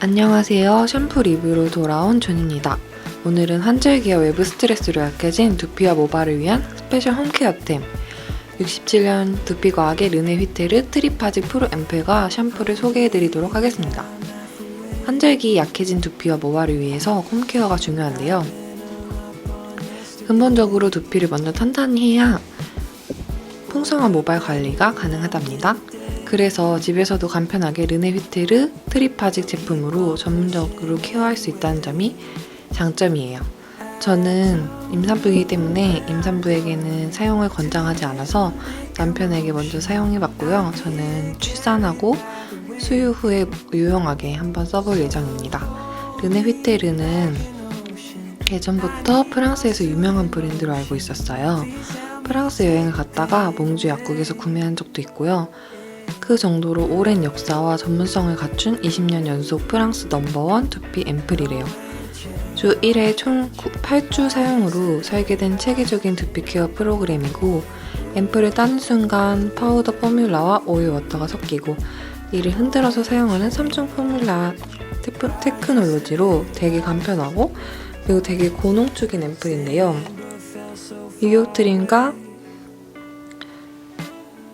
안녕하세요. 샴푸 리뷰로 돌아온 존입니다. 오늘은 한절기와 외부 스트레스로 약해진 두피와 모발을 위한 스페셜 홈케어템 67년 두피 과학의 르네 휘테르 트리파지 프로 앰플과 샴푸를 소개해드리도록 하겠습니다. 한절기 약해진 두피와 모발을 위해서 홈케어가 중요한데요. 근본적으로 두피를 먼저 탄탄히 해야 풍성한 모발 관리가 가능하답니다. 그래서 집에서도 간편하게 르네 휘테르 트리파직 제품으로 전문적으로 케어할 수 있다는 점이 장점이에요. 저는 임산부이기 때문에 임산부에게는 사용을 권장하지 않아서 남편에게 먼저 사용해 봤고요. 저는 출산하고 수유 후에 유용하게 한번 써볼 예정입니다. 르네 휘테르는 예전부터 프랑스에서 유명한 브랜드로 알고 있었어요. 프랑스 여행을 갔다가 몽주 약국에서 구매한 적도 있고요. 그 정도로 오랜 역사와 전문성을 갖춘 20년 연속 프랑스 넘버원 두피 앰플이래요. 주 1회 총 8주 사용으로 설계된 체계적인 두피 케어 프로그램이고 앰플을 따는 순간 파우더 포뮬라와 오일 워터가 섞이고 이를 흔들어서 사용하는 3중 포뮬라 테프- 테크놀로지로 되게 간편하고 그리고 되게 고농축인 앰플인데요. 유효 트림과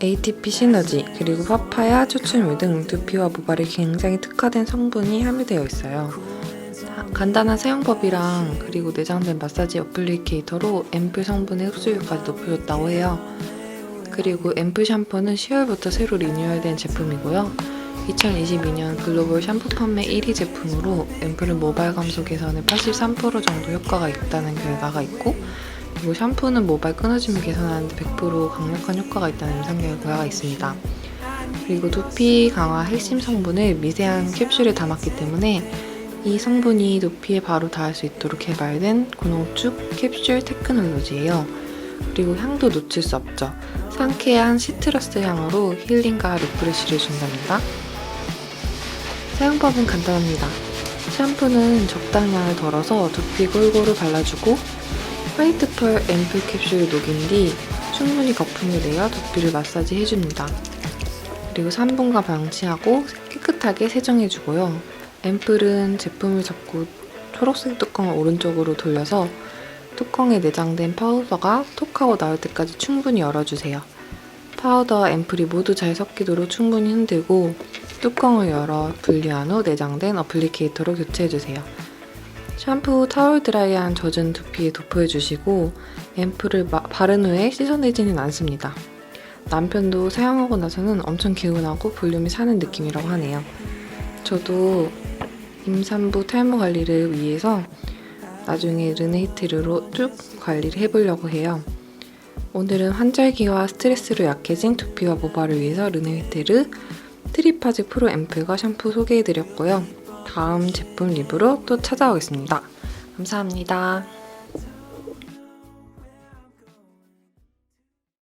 ATP 시너지 그리고 파파야 추출물 등 두피와 모발에 굉장히 특화된 성분이 함유되어 있어요. 자, 간단한 사용법이랑 그리고 내장된 마사지 어플리케이터로 앰플 성분의 흡수율까지 높여줬다고 해요. 그리고 앰플 샴푸는 10월부터 새로 리뉴얼된 제품이고요. 2022년 글로벌 샴푸 판매 1위 제품으로 앰플은 모발 감소 개선에 83% 정도 효과가 있다는 결과가 있고 그리고 샴푸는 모발 끊어짐을 개선하는데 100% 강력한 효과가 있다는 임상 결과가 있습니다. 그리고 두피 강화 핵심 성분을 미세한 캡슐에 담았기 때문에 이 성분이 두피에 바로 닿을 수 있도록 개발된 고농축 캡슐 테크놀로지예요. 그리고 향도 놓칠 수 없죠. 상쾌한 시트러스 향으로 힐링과 리프레쉬를 준답니다. 사용법은 간단합니다. 샴푸는 적당량을 덜어서 두피 골고루 발라주고 화이트 펄 앰플 캡슐을 녹인 뒤 충분히 거품을 내어 두피를 마사지 해줍니다. 그리고 3분간 방치하고 깨끗하게 세정해주고요. 앰플은 제품을 잡고 초록색 뚜껑을 오른쪽으로 돌려서 뚜껑에 내장된 파우더가 톡 하고 나올 때까지 충분히 열어주세요. 파우더와 앰플이 모두 잘 섞이도록 충분히 흔들고 뚜껑을 열어 분리한 후 내장된 어플리케이터로 교체해주세요. 샴푸 타월 드라이한 젖은 두피에 도포해주시고 앰플을 마- 바른 후에 씻어내지는 않습니다. 남편도 사용하고 나서는 엄청 개운하고 볼륨이 사는 느낌이라고 하네요. 저도 임산부 탈모 관리를 위해서 나중에 르네이트르로 쭉 관리를 해보려고 해요. 오늘은 환절기와 스트레스로 약해진 두피와 모발을 위해서 르네이테르 트리파즈 프로 앰플과 샴푸 소개해드렸고요. 다음 제품 리뷰로 또 찾아오겠습니다. 감사합니다.